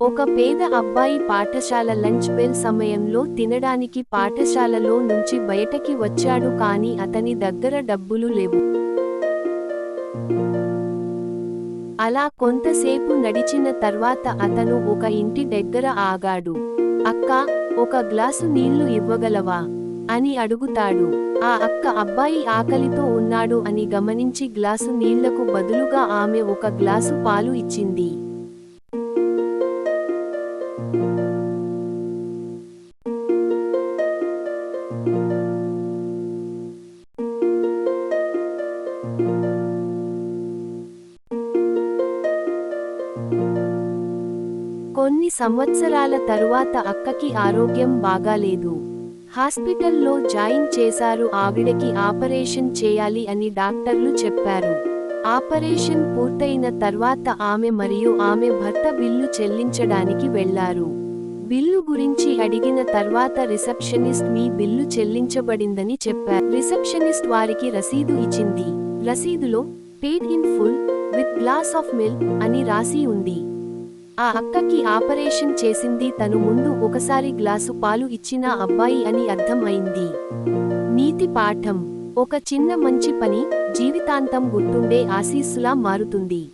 ఒక పేద అబ్బాయి పాఠశాల లంచ్ బెల్ సమయంలో తినడానికి పాఠశాలలో నుంచి బయటకి వచ్చాడు కానీ అతని దగ్గర డబ్బులు లేవు. అలా కొంతసేపు నడిచిన తర్వాత అతను ఒక ఇంటి దగ్గర ఆగాడు. అక్క ఒక గ్లాసు నీళ్ళు ఇవ్వగలవా? అని అడుగుతాడు. ఆ అక్క అబ్బాయి ఆకలితో ఉన్నాడు అని గమనించి గ్లాసు నీళ్ళకు బదులుగా ఆమె ఒక గ్లాసు పాలు ఇచ్చింది. కొన్ని సంవత్సరాల తరువాత అక్కకి ఆరోగ్యం బాగాలేదు. హాస్పిటల్లో జాయిన్ చేశారు. ఆవిడకి ఆపరేషన్ చేయాలి అని డాక్టర్లు చెప్పారు. ఆపరేషన్ పూర్తయిన తర్వాత ఆమె మరియు ఆమె భర్త బిల్లు చెల్లించడానికి వెళ్ళారు. బిల్లు గురించి అడిగిన తర్వాత రిసెప్షనిస్ట్ మీ బిల్లు చెల్లించబడిందని చెప్పారు. రిసెప్షనిస్ట్ వారికి రసీదు ఇచ్చింది. రసీదులో paid in full with glass of milk అని రాసి ఉంది. ఆ అక్కకి ఆపరేషన్ చేసింది తను ముందు ఒకసారి గ్లాసు పాలు ఇచ్చిన అబ్బాయి అని అర్థం అయింది నీతి పాఠం. ఒక చిన్న మంచి పని జీవితాంతం గుర్తుండే ఆశీస్సులా మారుతుంది.